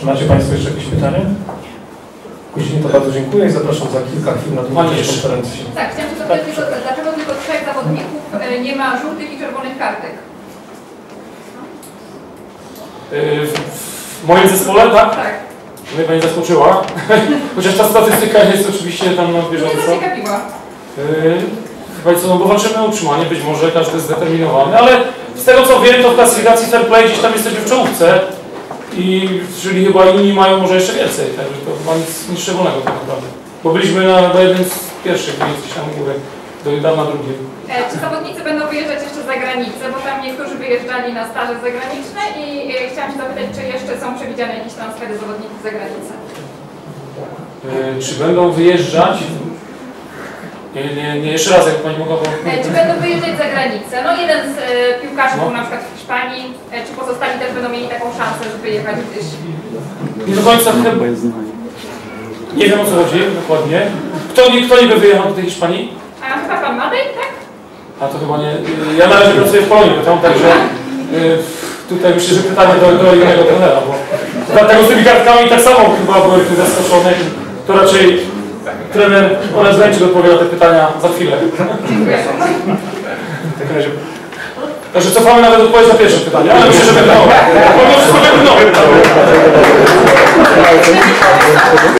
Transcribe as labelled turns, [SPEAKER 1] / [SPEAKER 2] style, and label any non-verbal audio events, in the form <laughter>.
[SPEAKER 1] Czy macie Państwo jeszcze jakieś pytania? Jeśli nie, to bardzo dziękuję i zapraszam za kilka chwil na drugą część konferencji.
[SPEAKER 2] Tak, chciałam się zapytać tylko, dlaczego tylko trzech zawodników e, nie ma żółtych i czerwonych kartek?
[SPEAKER 3] Yy, W moim zespole, tak?
[SPEAKER 2] Tak.
[SPEAKER 3] Mnie Pani zaskoczyła. <laughs> Chociaż ta statystyka jest oczywiście tam na
[SPEAKER 2] Mnie
[SPEAKER 3] bieżąco.
[SPEAKER 2] zaciekawiła.
[SPEAKER 3] Yy, Chyba co, no bo walczymy o utrzymanie, być może każdy jest zdeterminowany, ale z tego co wiem, to w klasyfikacji fair play gdzieś tam jesteśmy w czołówce. I czyli chyba inni mają może jeszcze więcej, także to chyba nic, nic szczególnego tak naprawdę. Bo byliśmy na, na jednym z pierwszych, więc gdzieś tam u góry, do niedawna drugim.
[SPEAKER 2] E, Czy zawodnicy będą wyjeżdżać jeszcze za granicę, bo tam niektórzy wyjeżdżali na staże zagraniczne i e, chciałam się zapytać, czy jeszcze są przewidziane jakieś transfery zawodników za granicę?
[SPEAKER 3] Yy, Czy będą wyjeżdżać? Nie, nie, nie, jeszcze raz, jak Pani mogła... bo-
[SPEAKER 2] E, Czy będą wyjeżdżać za granicę? No jeden z e, piłkarzy
[SPEAKER 3] No.
[SPEAKER 2] był na przykład w Hiszpanii, e, czy pozostali też będą mieli taką szansę, żeby jechać gdzieś?
[SPEAKER 3] Nie do końca chyba... Nie wiem o co chodzi dokładnie. Kto, nie, kto niby wyjechał do tej Hiszpanii?
[SPEAKER 2] A chyba pan Madej, tak?
[SPEAKER 3] A to chyba nie. Ja na razie pracuję w Polonii, bo tam także y, tutaj myślę, że pytanie do, do innego trenera, bo dlatego z tymi kartkami tak samo chyba byłem zaskoczony. To raczej trener Oles Lęczyk odpowie na te pytania za chwilę.
[SPEAKER 2] Dziękuję.
[SPEAKER 1] W takim razie
[SPEAKER 3] Także cofamy nawet odpowiedź na pierwsze pytanie, ale myślę, że będą. Bo wszystko będą.